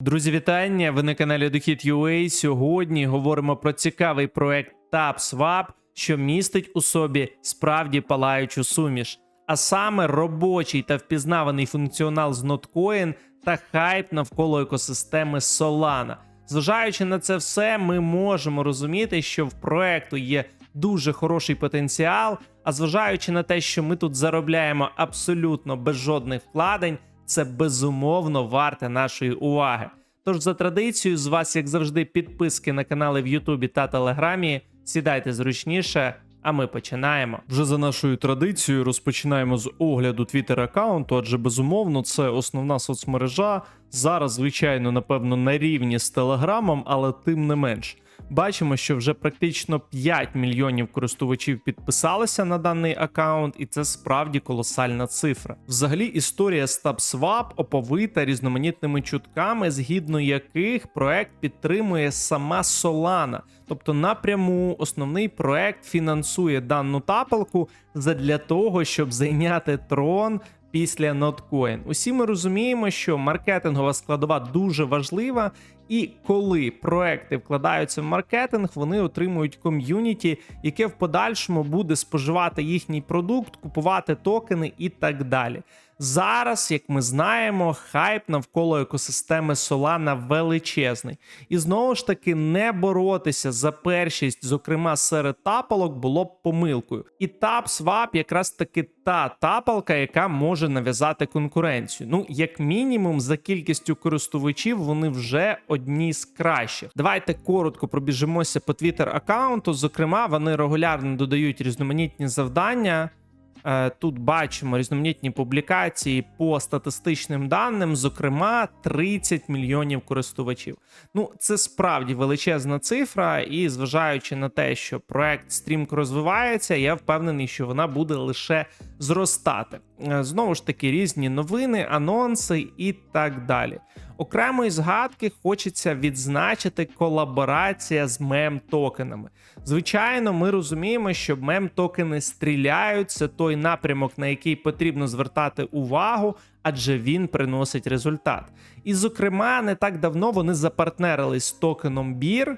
Друзі, вітання! Ви на каналі Дохід.ua. Сьогодні говоримо про цікавий проект TapSwap, що містить у собі справді палаючу суміш, а саме робочий та впізнаваний функціонал з Notcoin та хайп навколо екосистеми Solana. Зважаючи на це все, ми можемо розуміти, що в проекту є дуже хороший потенціал. А зважаючи на те, що ми тут заробляємо абсолютно без жодних вкладень, це безумовно варте нашої уваги. Тож за традицією, з вас, як завжди, підписки на канали в Ютубі та Телеграмі. Сідайте зручніше, а ми починаємо. Вже за нашою традицією розпочинаємо з огляду Twitter аккаунту, адже безумовно це основна соцмережа. Зараз, звичайно, напевно, на рівні з Телеграмом, але тим не менш. Бачимо, що вже практично 5 мільйонів користувачів підписалися на даний аккаунт, і це справді колосальна цифра. Взагалі, історія StubSwap оповита різноманітними чутками, згідно яких проект підтримує сама Solana. Тобто напряму основний проект фінансує дану тапалку задля того, щоб зайняти трон після Notcoin. Усі ми розуміємо, що маркетингова складова дуже важлива, і коли проекти вкладаються в маркетинг, вони отримують ком'юніті, яке в подальшому буде споживати їхній продукт, купувати токени і так далі. Зараз, як ми знаємо, хайп навколо екосистеми Solana величезний. І знову ж таки, не боротися за першість, зокрема серед тапалок, було б помилкою. І TapSwap якраз таки та тапалка, яка може нав'язати конкуренцію. Ну, як мінімум, за кількістю користувачів вони вже одні з кращих. Давайте коротко пробіжимося по Twitter аккаунту. Зокрема, вони регулярно додають різноманітні завдання. Е, Тут бачимо різноманітні публікації по статистичним даним, зокрема 30 мільйонів користувачів. Ну, це справді величезна цифра, і зважаючи на те, що проект стрімко розвивається, я впевнений, що вона буде лише зростати. Е, Знову ж таки, різні новини, анонси і так далі. Окремої згадки хочеться відзначити колаборація з мем-токенами. Звичайно, ми розуміємо, що мем-токени стріляють, це той напрямок, на який потрібно звертати увагу, адже він приносить результат. І, зокрема, не так давно вони запартнерились з токеном BIR,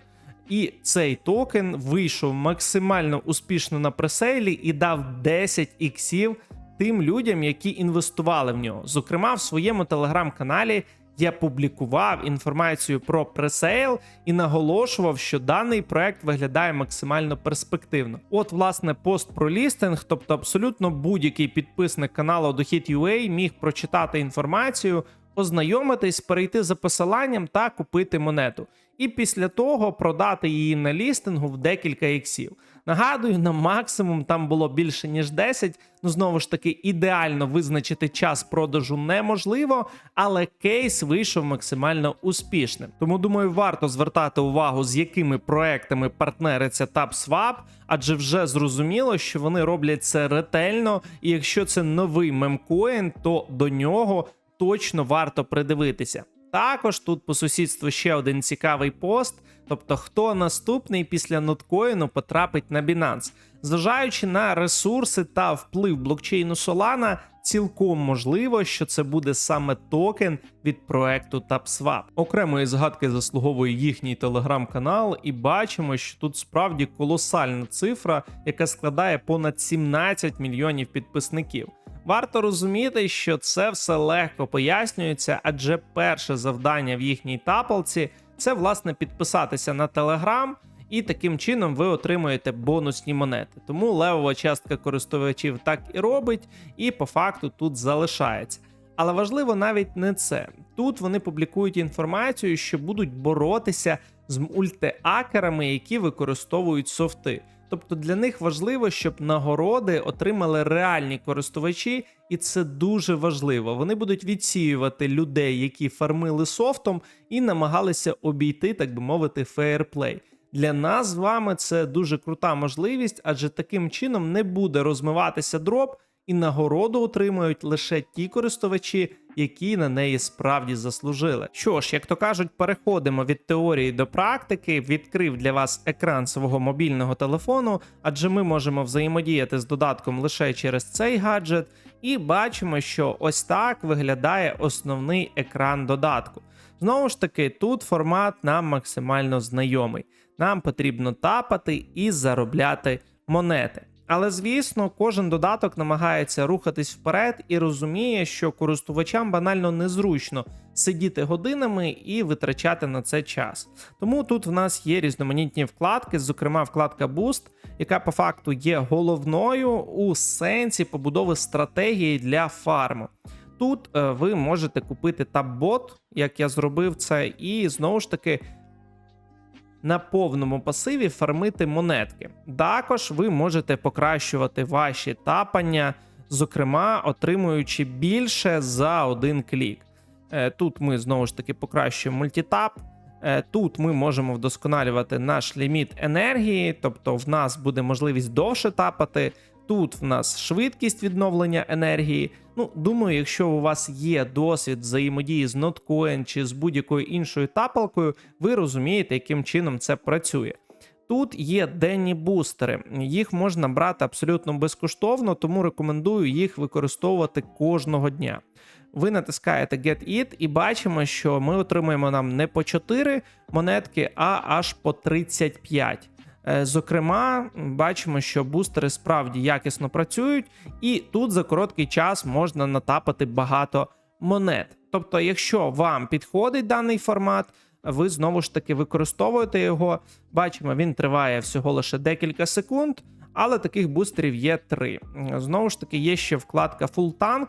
і цей токен вийшов максимально успішно на пресейлі і дав 10 іксів тим людям, які інвестували в нього. Зокрема, в своєму телеграм-каналі я публікував інформацію про пресейл і наголошував, що даний проект виглядає максимально перспективно. От, власне, пост про лістинг, тобто абсолютно будь-який підписник каналу Дохід.ua міг прочитати інформацію, ознайомитись, перейти за посиланням та купити монету. І після того продати її на лістингу в декілька іксів. Нагадую, на максимум там було більше ніж 10. Ну знову ж таки, ідеально визначити час продажу неможливо, але кейс вийшов максимально успішним. Тому думаю, варто звертати увагу, з якими проектами партнериться TapSwap, адже вже зрозуміло, що вони роблять це ретельно, і якщо це новий мемкоін, то до нього точно варто придивитися. Також тут по сусідству ще один цікавий пост. Тобто, хто наступний після ноткоїну потрапить на Binance. Зважаючи на ресурси та вплив блокчейну Solana, цілком можливо, що це буде саме токен від проекту TapSwap. Окремої згадки заслуговує їхній телеграм-канал, і бачимо, що тут справді колосальна цифра, яка складає понад 17 мільйонів підписників. Варто розуміти, що це все легко пояснюється, адже перше завдання в їхній тапалці це власне підписатися на Телеграм, і таким чином ви отримуєте бонусні монети. Тому левова частка користувачів так і робить, і по факту тут залишається. Але важливо навіть не це. Тут вони публікують інформацію, що будуть боротися з мультиакерами, які використовують софти. Тобто для них важливо, щоб нагороди отримали реальні користувачі, і це дуже важливо. Вони будуть відсіювати людей, які фармили софтом, і намагалися обійти, так би мовити, фейерплей. Для нас з вами це дуже крута можливість, адже таким чином не буде розмиватися дроп, і нагороду отримують лише ті користувачі, які на неї справді заслужили. Що ж, як то кажуть, переходимо від теорії до практики. Відкрив для вас екран свого мобільного телефону, адже ми можемо взаємодіяти з додатком лише через цей гаджет, і бачимо, що ось так виглядає основний екран додатку. Знову ж таки, тут формат нам максимально знайомий. Нам потрібно тапати і заробляти монети. Але звісно, кожен додаток намагається рухатись вперед і розуміє, що користувачам банально незручно сидіти годинами і витрачати на це час. Тому тут в нас є різноманітні вкладки, зокрема вкладка Boost, яка по факту є головною у сенсі побудови стратегії для фарму. Тут е, ви можете купити таб-бот, як я зробив це, і знову ж таки на повному пасиві фармити монетки. Також ви можете покращувати ваші тапання, зокрема, отримуючи більше за один клік. Е, Тут ми знову ж таки покращуємо мультитап. Е, Тут ми можемо вдосконалювати наш ліміт енергії, тобто в нас буде можливість довше тапати. Тут в нас швидкість відновлення енергії. Ну, думаю, якщо у вас є досвід взаємодії з Notcoin чи з будь-якою іншою тапалкою, ви розумієте, яким чином це працює. Тут є денні бустери, їх можна брати абсолютно безкоштовно, тому рекомендую їх використовувати кожного дня. Ви натискаєте Get It і бачимо, що ми отримуємо нам не по 4 монетки, а аж по 35. Е, Зокрема, бачимо, що бустери справді якісно працюють, і тут за короткий час можна натапати багато монет. Тобто, якщо вам підходить даний формат, ви знову ж таки використовуєте його. Бачимо, він триває всього лише декілька секунд, але таких бустерів є три. Знову ж таки, є ще вкладка Full Tank.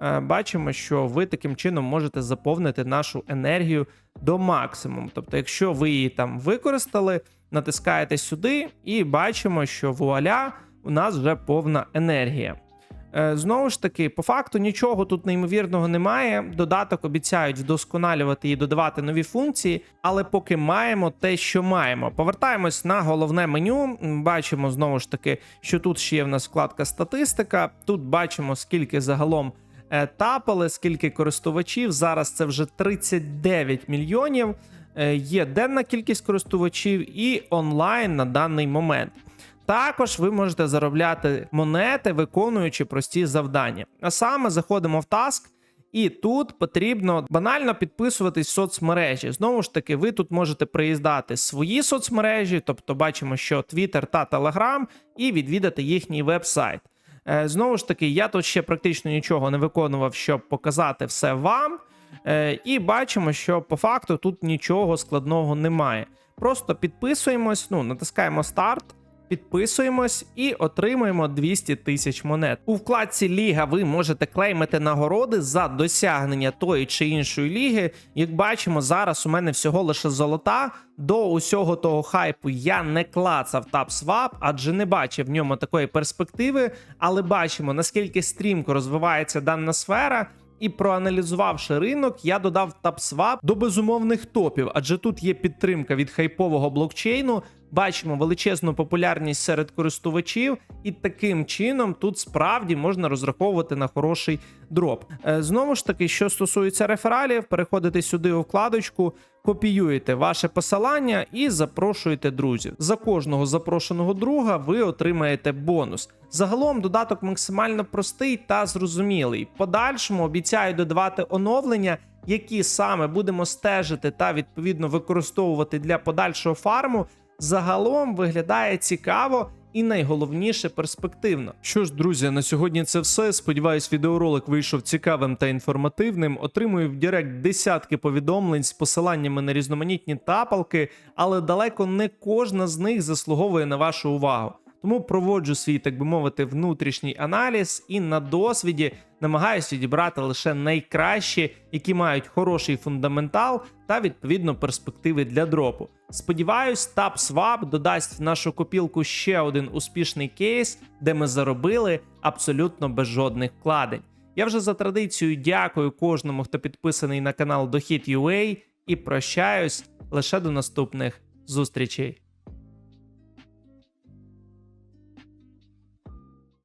Е, Бачимо, що ви таким чином можете заповнити нашу енергію до максимуму. Тобто, якщо ви її там використали, натискаєте сюди, і бачимо, що вуаля, у нас вже повна енергія. Е, Знову ж таки, по факту нічого тут неймовірного немає. Додаток обіцяють вдосконалювати і додавати нові функції, але поки маємо те, що маємо. Повертаємось на головне меню. Бачимо знову ж таки, що тут ще є в нас вкладка статистика. Тут бачимо, скільки загалом е, тапали, скільки користувачів. Зараз це вже 39 мільйонів. Е, Є денна кількість користувачів і онлайн на даний момент. Також ви можете заробляти монети, виконуючи прості завдання. А саме заходимо в таск, і тут потрібно банально підписуватись в соцмережі. Знову ж таки, ви тут можете приїздати свої соцмережі, тобто бачимо, що Twitter та Telegram, і відвідати їхній веб-сайт. Е, Знову ж таки, я тут ще практично нічого не виконував, щоб показати все вам. Е, І бачимо, що по факту тут нічого складного немає. Просто підписуємось, ну, натискаємо старт. Підписуємось і отримуємо 200 тисяч монет. У вкладці Ліга ви можете клеймити нагороди за досягнення тої чи іншої ліги. Як бачимо, зараз у мене всього лише золота. До усього того хайпу я не клацав TapSwap, адже не бачив в ньому такої перспективи. Але бачимо, наскільки стрімко розвивається дана сфера. І проаналізувавши ринок, я додав TapSwap до безумовних топів, адже тут є підтримка від хайпового блокчейну. Бачимо величезну популярність серед користувачів, і таким чином тут справді можна розраховувати на хороший дроп. Е, Знову ж таки, що стосується рефералів, переходити сюди у вкладочку, копіюєте ваше посилання і запрошуєте друзів. За кожного запрошеного друга ви отримаєте бонус. Загалом додаток максимально простий та зрозумілий. Подальшому обіцяю додавати оновлення, які саме будемо стежити та відповідно використовувати для подальшого фарму. Загалом виглядає цікаво і найголовніше перспективно. Що ж, друзі, на сьогодні це все. Сподіваюсь, відеоролик вийшов цікавим та інформативним. Отримую в Директ десятки повідомлень з посиланнями на різноманітні тапалки, але далеко не кожна з них заслуговує на вашу увагу. Тому проводжу свій, так би мовити, внутрішній аналіз і на досвіді намагаюся відібрати лише найкращі, які мають хороший фундаментал та відповідно перспективи для дропу. Сподіваюсь, TapSwap додасть в нашу копілку ще один успішний кейс, де ми заробили абсолютно без жодних вкладень. Я вже за традицією дякую кожному, хто підписаний на канал Дохід.ua і прощаюсь лише до наступних зустрічей.